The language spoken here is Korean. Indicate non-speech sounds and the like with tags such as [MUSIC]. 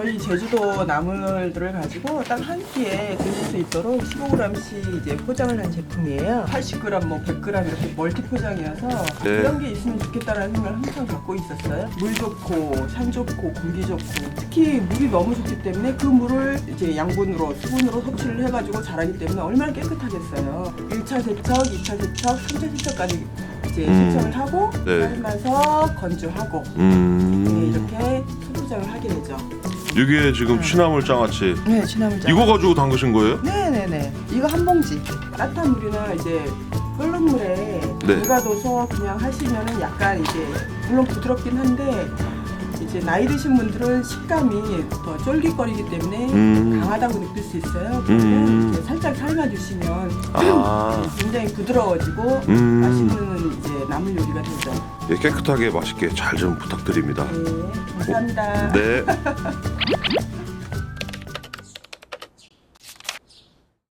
저희 제주도 나물들을 가지고 딱 한 끼에 드실 수 있도록 15g씩 이제 포장을 한 제품이에요. 80g, 뭐 100g 이렇게 멀티 포장이어서 네. 이런 게 있으면 좋겠다라는 생각을 항상 갖고 있었어요. 물 좋고 산 좋고 공기 좋고 특히 물이 너무 좋기 때문에 그 물을 이제 양분으로 수분으로 섭취를 해가지고 자라기 때문에 얼마나 깨끗하겠어요. 1차 세척, 2차 세척, 3차 세척까지 이제 음. 세척을 하고 네. 삶아서 건조하고 네, 음. 이 이게 지금 취나물 장아찌. 네, 취나물장. 이거 가지고 담그신 거예요? 네네네. 이거 한 봉지. 따뜻한 물이나 이제 끓는 물에 네. 담가둬서 그냥 하시면은 약간 이제 물론 부드럽긴 한데 이제 나이 드신 분들은 식감이 더 쫄깃거리기 때문에 음. 강하다고 느낄 수 있어요. 음. 그러면 이제 살짝 삶아주시면 아. [CLEARS THROAT] 굉장히 부드러워지고 음. 맛있는 이제 나물 요리가 되죠. 예, 깨끗하게 맛있게 잘 좀 부탁드립니다. 네, 감사합니다. 네. [LAUGHS]